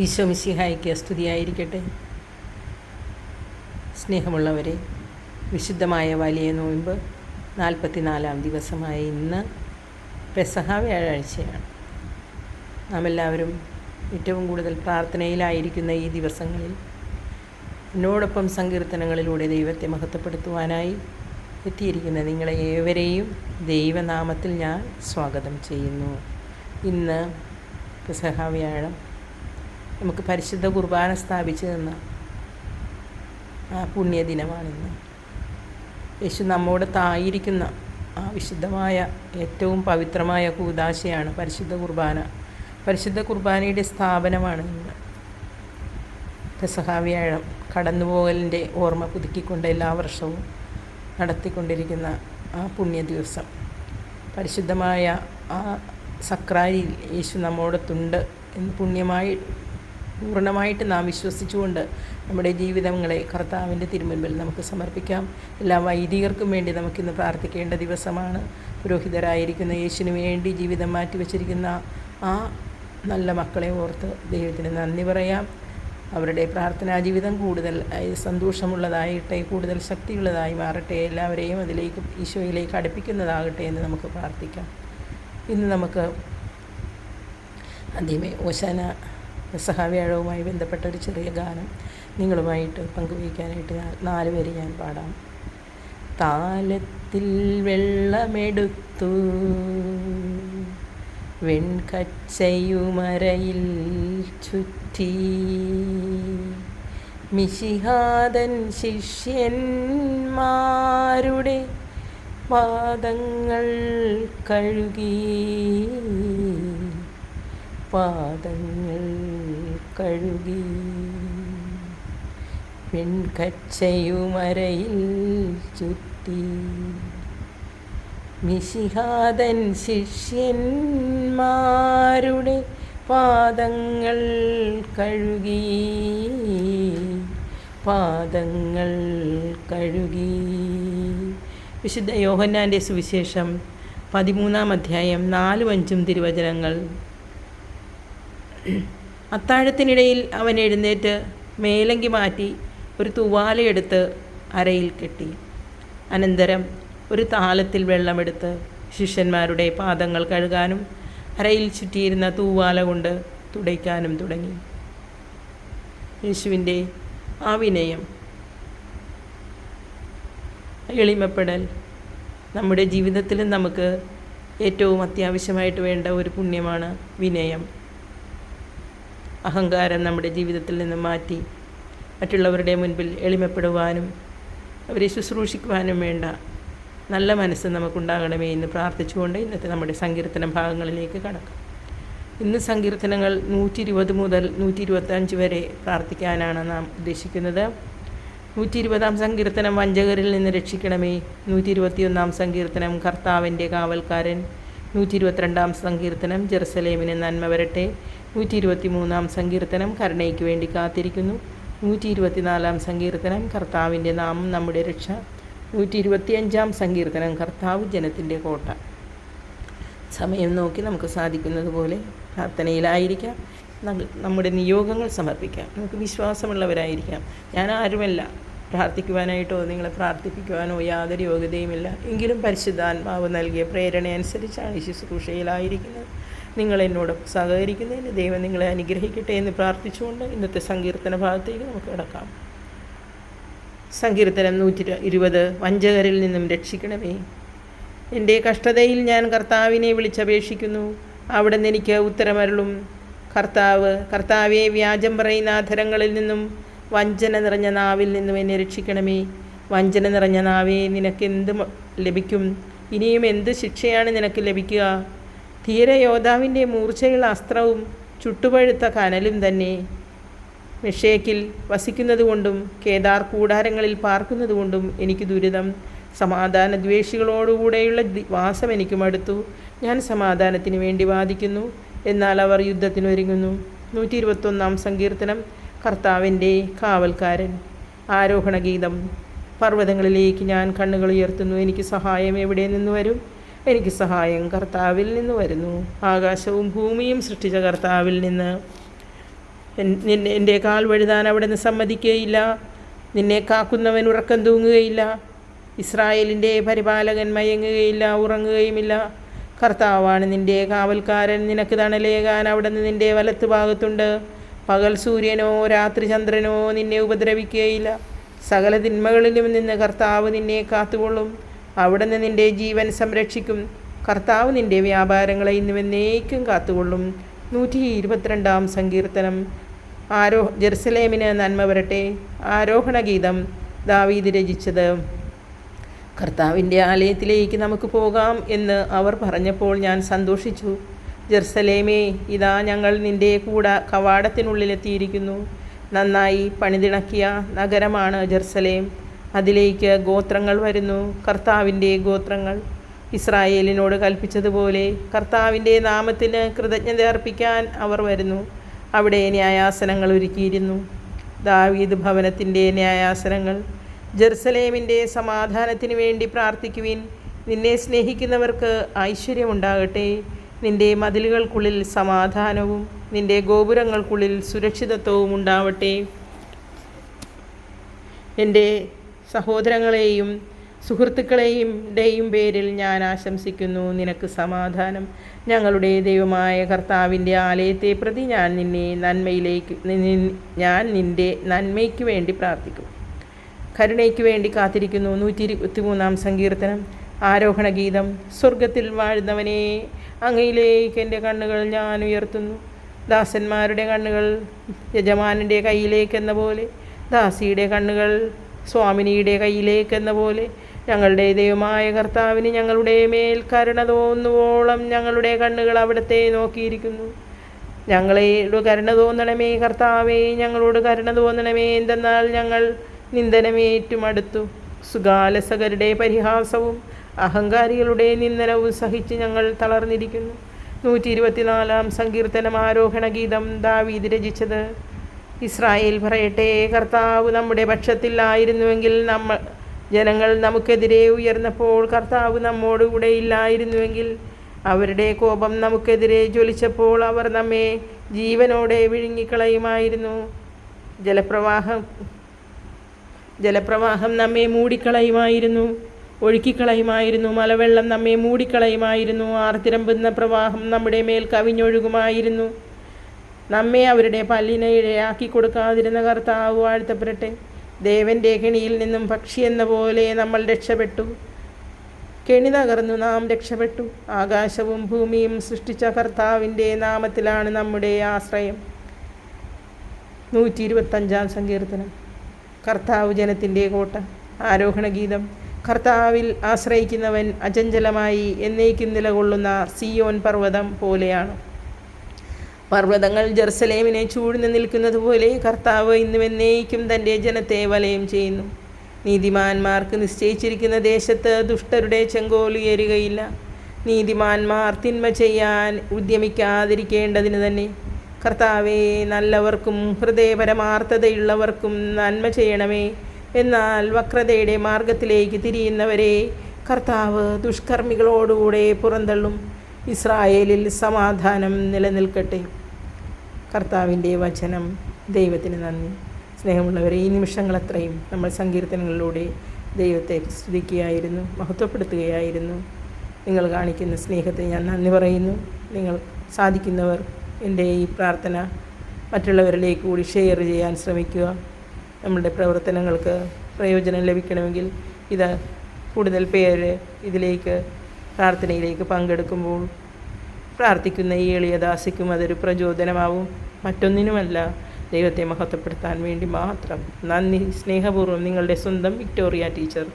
ഈശോ മിശിഹായിക്ക് സ്തുതിയായിരിക്കട്ടെ. സ്നേഹമുള്ളവരെ വിശുദ്ധമായ വലിയ നോയമ്പ് നാൽപ്പത്തിനാലാം ദിവസമായ ഇന്ന് പെസഹ വ്യാഴാഴ്ചയാണ്. നാം എല്ലാവരും ഏറ്റവും കൂടുതൽ പ്രാർത്ഥനയിലായിരിക്കുന്ന ഈ ദിവസങ്ങളിൽ എന്നോടൊപ്പം സങ്കീർത്തനങ്ങളിലൂടെ ദൈവത്തെ മഹത്വപ്പെടുത്തുവാനായി എത്തിയിരിക്കുന്ന നിങ്ങളെ ഏവരെയും ദൈവനാമത്തിൽ ഞാൻ സ്വാഗതം ചെയ്യുന്നു. ഇന്ന് പെസഹ വ്യാഴം നമുക്ക് പരിശുദ്ധ കുർബാന സ്ഥാപിച്ചു തന്ന ആ പുണ്യദിനമാണിന്ന്. യേശു നമ്മോട് തായിരിക്കുന്ന ആ വിശുദ്ധമായ ഏറ്റവും പവിത്രമായ കൂതാശയാണ് പരിശുദ്ധ കുർബാന. പരിശുദ്ധ കുർബാനയുടെ സ്ഥാപനമാണ് ഇന്ന്. പെസഹാവ്യാഴം കടന്നുപോകലിന്റെ ഓർമ്മ പുതുക്കിക്കൊണ്ട് എല്ലാ വർഷവും നടത്തിക്കൊണ്ടിരിക്കുന്ന ആ പുണ്യ ദിവസം പരിശുദ്ധമായ ആ സക്രാരിയിൽ യേശു നമ്മോടത്തുണ്ട് എന്ന് പുണ്യമായി പൂർണമായിട്ട് നാം വിശ്വസിച്ചുകൊണ്ട് നമ്മുടെ ജീവിതങ്ങളെ കർത്താവിന്റെ തിരുമുൻപിൽ നമുക്ക് സമർപ്പിക്കാം. എല്ലാ വൈദികർക്കും വേണ്ടി നമുക്കിന്ന് പ്രാർത്ഥിക്കേണ്ട ദിവസമാണ്. പുരോഹിതരായിരിക്കുന്ന യേശുവിന് വേണ്ടി ജീവിതം മാറ്റിവെച്ചിരിക്കുന്ന ആ നല്ല മക്കളെ ഓർത്ത് ദൈവത്തിന് നന്ദി പറയാം. അവരുടെ പ്രാർത്ഥനാ ജീവിതം കൂടുതൽ സന്തോഷമുള്ളതായിട്ടെ കൂടുതൽ ശക്തിയുള്ളതായി മാറട്ടെ. എല്ലാവരെയും അതിലേക്ക് ഈശോയിലേക്ക് അടുപ്പിക്കുന്നതാകട്ടെ എന്ന് നമുക്ക് പ്രാർത്ഥിക്കാം. ഇന്ന് നമുക്ക് ആദ്യമേ ഓശാന സഹാവ്യാഴവുമായി ബന്ധപ്പെട്ട ഒരു ചെറിയ ഗാനം നിങ്ങളുമായിട്ട് പങ്കുവയ്ക്കാനായിട്ട് നാല് പേര് ഞാൻ പാടാം. താലത്തിൽ വെള്ളമെടുത്തു. വെൺകച്ചയുമരയിൽ ചുറ്റി. മിശിഹാദൻ ശിഷ്യന്മാരുടെ പാദങ്ങൾ കഴുകി. പാദങ്ങൾ കഴുകി. പെൺകച്ചയുമരയിൽ ചുറ്റി. മിശിഹാതൻ ശിഷ്യന്മാരുടെ പാദങ്ങൾ കഴുകി. പാദങ്ങൾ കഴുകി. വിശുദ്ധ യോഹന്നാന്റെ സുവിശേഷം പതിമൂന്നാം അധ്യായം നാലും അഞ്ചും തിരുവചനങ്ങൾ. അത്താഴത്തിനിടയിൽ അവൻ എഴുന്നേറ്റ് മേലങ്കി മാറ്റി ഒരു തുവാലയെടുത്ത് അരയിൽ കെട്ടി. അനന്തരം ഒരു താളത്തിൽ വെള്ളമെടുത്ത് ശിഷ്യന്മാരുടെ പാദങ്ങൾ കഴുകാനും അരയിൽ ചുറ്റിയിരുന്ന തൂവാല കൊണ്ട് തുടയ്ക്കാനും തുടങ്ങി. യേശുവിന്റെ ആ എളിമപ്പെടൽ. നമ്മുടെ ജീവിതത്തിലും നമുക്ക് ഏറ്റവും അത്യാവശ്യമായിട്ട് വേണ്ട ഒരു പുണ്യമാണ് വിനയം. അഹങ്കാരം നമ്മുടെ ജീവിതത്തിൽ നിന്ന് മാറ്റി മറ്റുള്ളവരുടെ മുൻപിൽ എളിമപ്പെടുവാനും അവരെ ശുശ്രൂഷിക്കുവാനും വേണ്ട. നല്ല മനസ്സ് നമുക്കുണ്ടാകണമേ എന്ന് പ്രാർത്ഥിച്ചുകൊണ്ട് ഇന്നത്തെ നമ്മുടെ സങ്കീർത്തന ഭാഗങ്ങളിലേക്ക് കടക്കാം. ഇന്ന് സങ്കീർത്തനങ്ങൾ നൂറ്റി ഇരുപത് മുതൽ നൂറ്റി ഇരുപത്തഞ്ച് വരെ പ്രാർത്ഥിക്കാനാണ് നാം ഉദ്ദേശിക്കുന്നത്. നൂറ്റി ഇരുപതാം സങ്കീർത്തനം വഞ്ചകരിൽ നിന്ന് രക്ഷിക്കണമേ. നൂറ്റി ഇരുപത്തിയൊന്നാം സങ്കീർത്തനം കർത്താവിന്റെ കാവൽക്കാരൻ. നൂറ്റി ഇരുപത്തിരണ്ടാം സങ്കീർത്തനം ജെറുസലേമിന് നന്മ വരട്ടെ. നൂറ്റി ഇരുപത്തി മൂന്നാം സങ്കീർത്തനം കരുണയ്ക്ക് വേണ്ടി കാത്തിരിക്കുന്നു. നൂറ്റി ഇരുപത്തിനാലാം സങ്കീർത്തനം കർത്താവിന്റെ നാമം നമ്മുടെ രക്ഷ. നൂറ്റി ഇരുപത്തിയഞ്ചാം സങ്കീർത്തനം കർത്താവ് ജനത്തിന്റെ കോട്ട. സമയം നോക്കി നമുക്ക് സാധിക്കുന്നത് പോലെ പ്രാർത്ഥനയിലായിരിക്കാം. നമ്മുടെ നിയോഗങ്ങൾ സമർപ്പിക്കാം. നമുക്ക് വിശ്വാസമുള്ളവരായിരിക്കാം. ഞാൻ ആരുമല്ല. പ്രാർത്ഥിക്കുവാനായിട്ടോ നിങ്ങളെ പ്രാർത്ഥിപ്പിക്കുവാനോ യാതൊരു യോഗ്യതയുമില്ല. എങ്കിലും പരിശുദ്ധാത്മാവ് നൽകിയ പ്രേരണയനുസരിച്ചാണ് ശുശ്രൂഷയിലായിരിക്കുന്നത് നിങ്ങൾ എന്നോട് സഹകരിക്കുന്നതിന് ദൈവം നിങ്ങളെ അനുഗ്രഹിക്കട്ടെ എന്ന് പ്രാർത്ഥിച്ചുകൊണ്ട് ഇന്നത്തെ സങ്കീർത്തന ഭാഗത്തേക്ക് നമുക്ക് കിടക്കാം. സങ്കീർത്തനം നൂറ്റി ഇരുപത്. വഞ്ചകരിൽ നിന്നും രക്ഷിക്കണമേ. എന്റെ കഷ്ടതയിൽ ഞാൻ കർത്താവിനെ വിളിച്ചപേക്ഷിക്കുന്നു. അവിടെ നിന്ന് എനിക്ക് ഉത്തരമരുളും. കർത്താവ് കർത്താവെ വ്യാജം പറയുന്ന ആധരങ്ങളിൽ നിന്നും വഞ്ചന നിറഞ്ഞ നാവിൽ നിന്നും എന്നെ രക്ഷിക്കണമേ. വഞ്ചന നിറഞ്ഞ നാവേ നിനക്ക് എന്ത് ലഭിക്കും? ഇനിയും എന്ത് ശിക്ഷയാണ് നിനക്ക് ലഭിക്കുക? ധീരയോദ്ധാവിന്റെ മൂർച്ചയുള്ള അസ്ത്രവും ചുട്ടുപഴുത്ത കനലും തന്നെ. മിഷേക്കിൽ വസിക്കുന്നതുകൊണ്ടും കേദാർ കൂടാരങ്ങളിൽ പാർക്കുന്നതുകൊണ്ടും എനിക്ക് ദുരിതം. സമാധാന ദ്വേഷികളോടുകൂടെയുള്ള വാസം എനിക്ക് മടുത്തു. ഞാൻ സമാധാനത്തിന് വേണ്ടി വാദിക്കുന്നു. എന്നാൽ അവർ യുദ്ധത്തിനൊരുങ്ങുന്നു. നൂറ്റി ഇരുപത്തൊന്നാം സങ്കീർത്തനം. കർത്താവിന്റെ കാവൽക്കാരൻ. ആരോഹണ ഗീതം പർവതങ്ങളിലേക്ക് ഞാൻ കണ്ണുകൾ ഉയർത്തുന്നു. എനിക്ക് സഹായം എവിടെ നിന്ന് വരും? എനിക്ക് സഹായം കർത്താവിൽ നിന്ന് വരുന്നു. ആകാശവും ഭൂമിയും സൃഷ്ടിച്ച കർത്താവിൽ നിന്ന്. എന്റെ കാൽ വഴുതാൻ അവിടെ നിന്ന് സമ്മതിക്കുകയില്ല. നിന്നെ കാക്കുന്നവൻ ഉറക്കം തൂങ്ങുകയില്ല. ഇസ്രായേലിന്റെ പരിപാലകൻ മയങ്ങുകയില്ല ഉറങ്ങുകയുമില്ല. കർത്താവാണ് നിന്റെ കാവൽക്കാരൻ. നിനക്ക് തണലേകാൻ അവിടെ നിന്ന് നിന്റെ വലത്ത് ഭാഗത്തുണ്ട്. പകൽ സൂര്യനോ രാത്രി ചന്ദ്രനോ നിന്നെ ഉപദ്രവിക്കുകയില്ല. സകല തിന്മകളിലും നിന്ന് കർത്താവ് നിന്നെ കാത്തുകൊള്ളും. അവിടെ നിന്റെ ജീവൻ സംരക്ഷിക്കും. കർത്താവ് നിന്റെ വ്യാപാരങ്ങളെ ഇന്നുവെന്നേക്കും കാത്തുകൊള്ളും. നൂറ്റി ഇരുപത്തിരണ്ടാം സങ്കീർത്തനം. ആരോ ജെറുസലേമിന് നന്മ വരട്ടെ. ആരോഹണ ഗീതം. ദാവീദ് രചിച്ചത്. കർത്താവിന്റെ ആലയത്തിലേക്ക് നമുക്ക് പോകാം എന്ന് അവർ പറഞ്ഞപ്പോൾ ഞാൻ സന്തോഷിച്ചു. ജെറുസലേമേ ഇതാ ഞങ്ങൾ നിന്റെ കൂട കവാടത്തിനുള്ളിലെത്തിയിരിക്കുന്നു. നന്നായി പണിതിണക്കിയ നഗരമാണ് ജെറുസലേം. അതിലേക്ക് ഗോത്രങ്ങൾ വരുന്നു. കർത്താവിന്റെ ഗോത്രങ്ങൾ. ഇസ്രായേലിനോട് കൽപ്പിച്ചതുപോലെ കർത്താവിന്റെ നാമത്തിന് കൃതജ്ഞത അർപ്പിക്കാൻ അവർ വരുന്നു. അവിടെ ന്യായാസനങ്ങൾ ഒരുക്കിയിരുന്നു. ദാവീദ് ഭവനത്തിന്റെ ന്യായാസനങ്ങൾ. ജെറുസലേമിന്റെ സമാധാനത്തിന് വേണ്ടി പ്രാർത്ഥിക്കുവിൻ. നിന്നെ സ്നേഹിക്കുന്നവർക്ക് ഐശ്വര്യമുണ്ടാകട്ടെ. നിന്റെ മതിലുകൾക്കുള്ളിൽ സമാധാനവും നിന്റെ ഗോപുരങ്ങൾക്കുള്ളിൽ സുരക്ഷിതത്വവും ഉണ്ടാവട്ടെ. എന്റെ സഹോദരങ്ങളെയും സുഹൃത്തുക്കളെയും ഡെയും പേരിൽ ഞാൻ ആശംസിക്കുന്നു. നിനക്ക് സമാധാനം. ഞങ്ങളുടെ ദൈവമായ കർത്താവിന്റെ ആലയത്തെ പ്രതി ഞാൻ നിന്നെ നന്മയിലേക്ക് ഞാൻ നിന്റെ നന്മയ്ക്ക് വേണ്ടി പ്രാർത്ഥിക്കും. കരുണയ്ക്ക് വേണ്ടി കാത്തിരിക്കുന്നു. നൂറ്റി ഇരുപത്തിമൂന്നാം സങ്കീർത്തനം. ആരോഹണ ഗീതം. സ്വർഗത്തിൽ വാഴുന്നവനെ അങ്ങയിലേക്ക് എന്റെ കണ്ണുകൾ ഞാൻ ഉയർത്തുന്നു. ദാസന്മാരുടെ കണ്ണുകൾ യജമാനന്റെ കയ്യിലേക്കെന്ന പോലെ ദാസിയുടെ കണ്ണുകൾ സ്വാമിനിയുടെ കയ്യിലേക്കെന്ന പോലെ ഞങ്ങളുടെ ദൈവമായ കർത്താവിന് ഞങ്ങളുടെ മേൽ കരുണ തോന്നുവോളം ഞങ്ങളുടെ കണ്ണുകൾ അവിടത്തെ നോക്കിയിരിക്കുന്നു. ഞങ്ങളോട് കരുണ തോന്നണമേ കർത്താവേ ഞങ്ങളോട് കരുണ തോന്നണമേ എന്തെന്നാൽ ഞങ്ങൾ നിന്ദനമേറ്റും അടുത്തു. സുഗാലസകരുടെ പരിഹാസവും അഹങ്കാരികളുടെ നിന്ദനവും സഹിച്ച് ഞങ്ങൾ തളർന്നിരിക്കുന്നു. നൂറ്റി ഇരുപത്തിനാലാം സങ്കീർത്തനം ആരോഹണ ഗീതം ദാവീദ് രചിച്ചത് ഇസ്രായേൽ പറയട്ടെ കർത്താവ് നമ്മുടെ പക്ഷത്തിലായിരുന്നുവെങ്കിൽ നമ്മൾ ജനങ്ങൾ നമുക്കെതിരെ ഉയർന്നപ്പോൾ കർത്താവ് നമ്മോട് കൂടെ ഇല്ലായിരുന്നുവെങ്കിൽ അവരുടെ കോപം നമുക്കെതിരെ ജ്വലിച്ചപ്പോൾ അവർ നമ്മെ ജീവനോടെ വിഴുങ്ങിക്കളയുമായിരുന്നു. ജലപ്രവാഹം ജലപ്രവാഹം നമ്മെ മൂടിക്കളയുമായിരുന്നു ഒഴുക്കിക്കളയുമായിരുന്നു മലവെള്ളം നമ്മെ മൂടിക്കളയുമായിരുന്നു ആർത്തിരമ്പുന്ന പ്രവാഹം നമ്മുടെ മേൽ കവിഞ്ഞൊഴുകുമായിരുന്നു. നമ്മെ അവരുടെ പല്ലിനെ ഇഴയാക്കി കൊടുക്കാതിരുന്ന കർത്താവ് വാഴ്ത്തപ്പെടട്ടെ. ദേവന്റെ കെണിയിൽ നിന്നും പക്ഷി എന്ന പോലെ നമ്മൾ രക്ഷപ്പെട്ടു. കെണി തകർന്നു നാം രക്ഷപ്പെട്ടു. ആകാശവും ഭൂമിയും സൃഷ്ടിച്ച കർത്താവിന്റെ നാമത്തിലാണ് നമ്മുടെ ആശ്രയം. നൂറ്റി ഇരുപത്തഞ്ചാം സങ്കീർത്തനം. കർത്താവ് ജനത്തിന്റെ കോട്ട. ആരോഹണ ഗീതം കർത്താവിൽ ആശ്രയിക്കുന്നവൻ അചഞ്ചലമായി എന്നേക്കും നിലകൊള്ളുന്ന സിയോൻ പർവതം പോലെയാണ്. പർവതങ്ങൾ ജെറുസലേമിനെ ചൂഴ്ന്നു നിൽക്കുന്നത് പോലെ കർത്താവ് ഇന്നും എന്നേക്കും തന്റെ ജനത്തെ വലയം ചെയ്യുന്നു. നീതിമാന്മാർക്ക് നിശ്ചയിച്ചിരിക്കുന്ന ദേശത്ത് ദുഷ്ടരുടെ ചെങ്കോൽ ഉയരുകയില്ല നീതിമാന്മാർ തിന്മ ചെയ്യാൻ ഉദ്യമിക്കാതിരിക്കേണ്ടതിന് തന്നെ കർത്താവെ നല്ലവർക്കും ഹൃദയപരമാർത്ഥതയുള്ളവർക്കും നന്മ ചെയ്യണമേ. എന്നാൽ വക്രതയുടെ മാർഗത്തിലേക്ക് തിരിയുന്നവരെ കർത്താവ് ദുഷ്കർമ്മികളോടുകൂടെ പുറന്തള്ളും. ഇസ്രായേലിൽ സമാധാനം നിലനിൽക്കട്ടെ. കർത്താവിന്റെ വചനം ദൈവത്തിന് നന്ദി. സ്നേഹമുള്ളവരെ ഈ നിമിഷങ്ങളത്രയും നമ്മൾ സങ്കീർത്തനങ്ങളിലൂടെ ദൈവത്തെ സ്തുതിക്കുകയായിരുന്നു മഹത്വപ്പെടുത്തുകയായിരുന്നു. നിങ്ങൾ കാണിക്കുന്ന സ്നേഹത്തെ ഞാൻ നന്ദി പറയുന്നു. നിങ്ങൾ സാധിക്കുന്നവർ എന്റെ ഈ പ്രാർത്ഥന മറ്റുള്ളവരിലേക്ക് കൂടി ഷെയർ ചെയ്യാൻ ശ്രമിക്കുക. നമ്മുടെ പ്രവർത്തനങ്ങൾക്ക് പ്രയോജനം ലഭിക്കണമെങ്കിൽ ഇത് കൂടുതൽ പേര് ഇതിലേക്ക് പ്രാർത്ഥനയിലേക്ക് പങ്കെടുക്കുമ്പോൾ പ്രാർത്ഥിക്കുന്ന ഈ എളിയദാസിക്കും അതൊരു പ്രചോദനമാവും. മറ്റൊന്നിനുമല്ല ദൈവത്തെ മഹത്വപ്പെടുത്താൻ വേണ്ടി മാത്രം. നന്ദി. സ്നേഹപൂർവം നിങ്ങളുടെ സ്വന്തം വിക്ടോറിയ ടീച്ചർ.